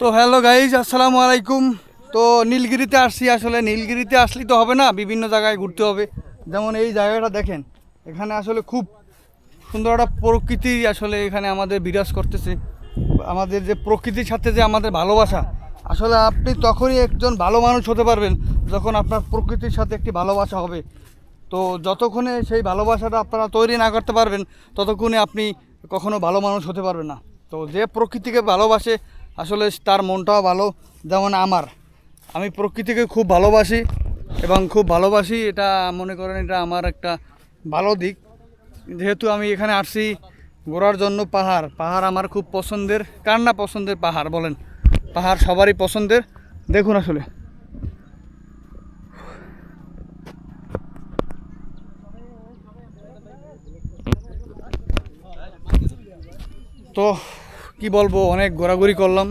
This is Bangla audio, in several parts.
তো হ্যালো গাইজ, আসসালামু আলাইকুম। তো নীলগিরিতে আসছি আসলে। নীলগিরিতে আসলেই তো হবে না, বিভিন্ন জায়গায় ঘুরতে হবে। যেমন এই জায়গাটা দেখেন, এখানে আসলে খুব সুন্দর একটা প্রকৃতি আসলে এখানে আমাদের বিরাজ করতেছে। আমাদের যে প্রকৃতির সাথে যে আমাদের ভালোবাসা, আসলে আপনি তখনই একজন ভালো মানুষ হতে পারবেন যখন আপনার প্রকৃতির সাথে একটি ভালোবাসা হবে। তো যতক্ষণে সেই ভালোবাসাটা আপনারা তৈরি না করতে পারবেন, ততক্ষণে আপনি কখনো ভালো মানুষ হতে পারবেন না। তো যে প্রকৃতিকে ভালোবাসে আসলে তার মনটাও ভালো, যেমন আমার। আমি প্রকৃতিকে খুব ভালোবাসি এবং খুব ভালোবাসি, এটা মনে করেন এটা আমার একটা ভালো দিক। যেহেতু আমি এখানে আসছি ঘোরার জন্য পাহাড় পাহাড় আমার খুব পছন্দের। কার না পছন্দের পাহাড় বলেন? পাহাড় সবারই পছন্দের। দেখুন আসলে। তো কি বলব, অনেক ঘোরাঘুরি করলাম।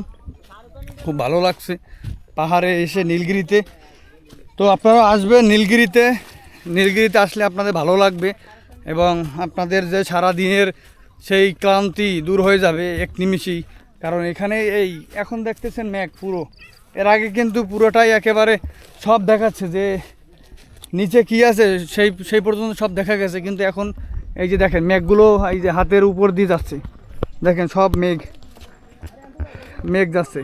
খুব ভালো লাগছে। পাহাড়ে এসে নীলগিরিতে। তো আপনারা আসবেন নীলগিরিতে। নীলগিরিতে আসলে আপনাদের ভালো লাগবে এবং আপনাদের যে সারা দিনের সেই ক্লান্তি দূর হয়ে যাবে এক নিমিষেই। কারণ এখানে এই এখন দেখতেছেন ম্যাঘ পুরো। এর আগে কিন্তু পুরোটাই একেবারে সব দেখাচ্ছে যে নিচে কি আছে সেই সেই পর্যন্ত সব দেখা গেছে। কিন্তু এখন এই যে দেখেন, মেঘগুলো এই যে হাতের উপর দিয়ে যাচ্ছে। দেখেন সব মেঘ। মেঘ যাচ্ছে।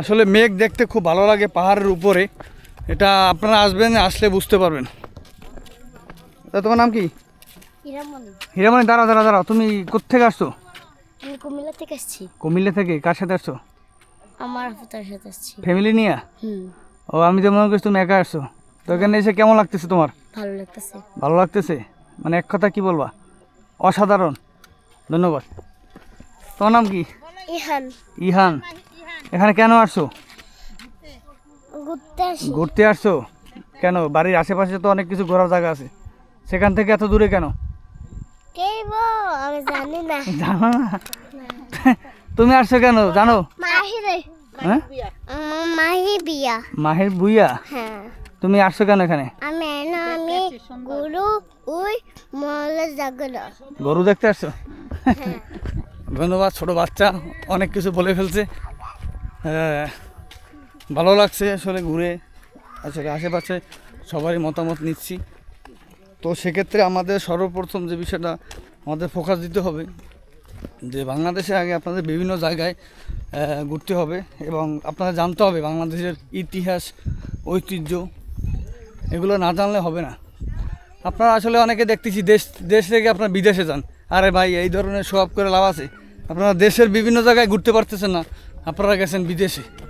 আসলে মেঘ দেখতে খুব ভালো লাগে পাহাড়ের উপরে। এটা আপনারা আসবেন আসলে বুঝতে পারবেন। তা তোমার নাম কি? হিরামণি। দাঁড়া দাঁড়া দাঁড়াও তুমি কোথেকে আসছো? আমি কুমিল্লা থেকে আসছি। কুমিল্লা থেকে কার সাথে আসছো? আমার সাথে আসছি। ফ্যামিলি নিয়ে? হুম। ও আমি তো মনে করছি তুমি একা আসছো। তো এখানে এসে কেমন লাগতেছে তোমার? ভালো লাগতেছে। ভালো লাগতেছে? মানে এক কথা কি বলবা? অসাধারণ। ধন্যবাদ। তোমার নাম কি? ইহান। ইহান? এখানে কেন আসছো? ঘুরতে আসছো? কেন? বাড়ির আশেপাশে তো অনেক কিছু ঘোরার জায়গা আছে। সেখান থেকে এত দূরে কেন? আমি জানি না। জানো না? তুমি আসছো কেন? জানো? মাহিরে। হ্যাঁ? মাহি বিয়া। মাহের বুইয়া? হ্যাঁ। তুমি আসছো কেন এখানে? আমি আমি গুরু দেখতে আসছো? ধন্যবাদ, ছোট বাচ্চা, অনেক কিছু বলে ফেলছে। ভালো লাগছে আসলে ঘুরে, আসলে আশেপাশে সবারই মতামত নিচ্ছি। তো সেক্ষেত্রে আমাদের সর্বপ্রথম যে বিষয়টা আমাদের ফোকাস দিতে হবে, যে বাংলাদেশে আগে আপনাদের বিভিন্ন জায়গায় ঘুরতে হবে এবং আপনাদের জানতে হবে বাংলাদেশের ইতিহাস, ঐতিহ্য, এগুলো না জানলে হবে না। আপনারা আসলে অনেকে দেখতেছি, দেশ দেশ থেকে আপনার বিদেশে যান। আরে ভাই, এই ধরনের আপ করে লাভ আছে। আপনারা দেশের বিভিন্ন জায়গায় ঘুরতে পারতেছেন না। আপনারা গেছেন বিদেশে।